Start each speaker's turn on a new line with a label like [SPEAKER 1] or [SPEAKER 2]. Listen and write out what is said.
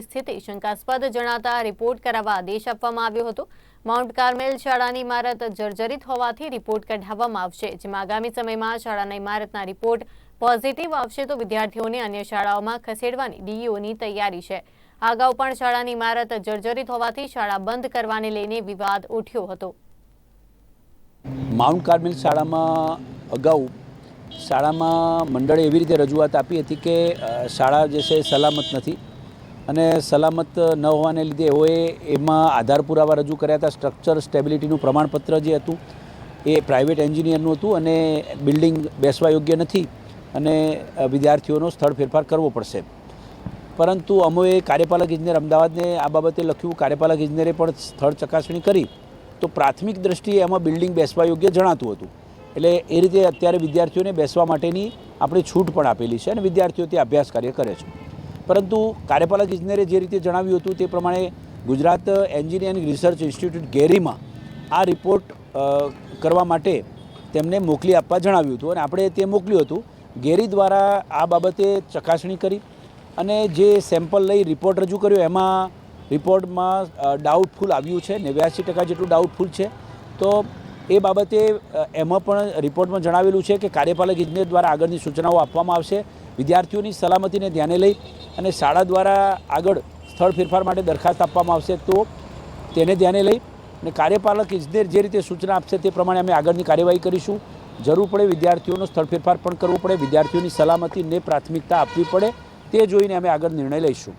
[SPEAKER 1] સ્થિતિ શંકાસ્પદ જણાતા રિપોર્ટ કરાવવા આદેશ આપવામાં આવ્યો હતો. માઉન્ટ કાર્મેલ શાળાની ઇમારત જર્જરિત હોવાથી રિપોર્ટ કઢાવવામાં આવશે, જેમાં આગામી સમયમાં શાળાના ઇમારતના રિપોર્ટ પોઝિટિવ આવશે તો વિદ્યાર્થીઓને અન્ય શાળાઓમાં ખસેડવાની ડીઈઓની તૈયારી છે. અગાઉ પણ શાળાની ઇમારત જર્જરિત હોવાથી શાળા બંધ કરવાને લઈને વિવાદ ઉઠ્યો હતો.
[SPEAKER 2] માઉન્ટ કાર્મેલ શાળામાં અગાઉ શાળામાં મંડળે એવી રીતે રજૂઆત આપી હતી કે શાળા જે છે સલામત નથી. અને સલામત ન હોવાને લીધે એઓએ એમાં આધાર પુરાવા રજૂ કર્યા હતા. સ્ટ્રક્ચર સ્ટેબિલિટીનું પ્રમાણપત્ર જે હતું, એ પ્રાઇવેટ એન્જિનિયરનું હતું અને બિલ્ડિંગ બેસવા યોગ્ય નથી અને વિદ્યાર્થીઓનો સ્થળ ફેરફાર કરવો પડશે. પરંતુ અમોએ કાર્યપાલક ઇજનેર અમદાવાદને આ બાબતે લખ્યું, કાર્યપાલક ઇજનેરે પણ સ્થળ ચકાસણી કરી. તો પ્રાથમિક દ્રષ્ટિએ એમાં બિલ્ડિંગ બેસવા યોગ્ય જણાતું હતું. એટલે એ રીતે અત્યારે વિદ્યાર્થીઓને બેસવા માટેની આપણે છૂટ પણ આપેલી છે અને વિદ્યાર્થીઓ તે અભ્યાસ કાર્ય કરે છે. પરંતુ કાર્યપાલક ઇજનેરે જે રીતે જણાવ્યું હતું તે પ્રમાણે ગુજરાત એન્જિનિયરિંગ રિસર્ચ ઇન્સ્ટિટ્યૂટ ગેરીમાં આ રિપોર્ટ કરવા માટે તેમને મોકલી આપવા જણાવ્યું હતું અને આપણે તે મોકલ્યું હતું. ગેરી દ્વારા આ બાબતે ચકાસણી કરી અને જે સેમ્પલ લઈ રિપોર્ટ રજૂ કર્યો એમાં રિપોર્ટમાં ડાઉટફુલ આવ્યું છે નેવ્યાસી ટકા જેટલું ડાઉટફુલ છે. તો એ બાબતે એમાં પણ રિપોર્ટમાં જણાવેલું છે કે કાર્યપાલક ઇજનેર દ્વારા આગળની સૂચનાઓ આપવામાં આવશે. વિદ્યાર્થીઓની સલામતીને ધ્યાને લઈ અને શાળા દ્વારા આગળ સ્થળ ફેરફાર માટે દરખાસ્ત આપવામાં આવશે તો તેને ધ્યાને લઈ અને કાર્યપાલક ઇજનેર જે રીતે સૂચના આપશે તે પ્રમાણે અમે આગળની કાર્યવાહી કરીશું. જરૂર પડે વિદ્યાર્થીઓનો સ્થળ ફેરફાર પણ કરવો પડે, વિદ્યાર્થીઓની સલામતીને પ્રાથમિકતા આપવી પડે, તે જોઈને અમે આગળ નિર્ણય લઈશું.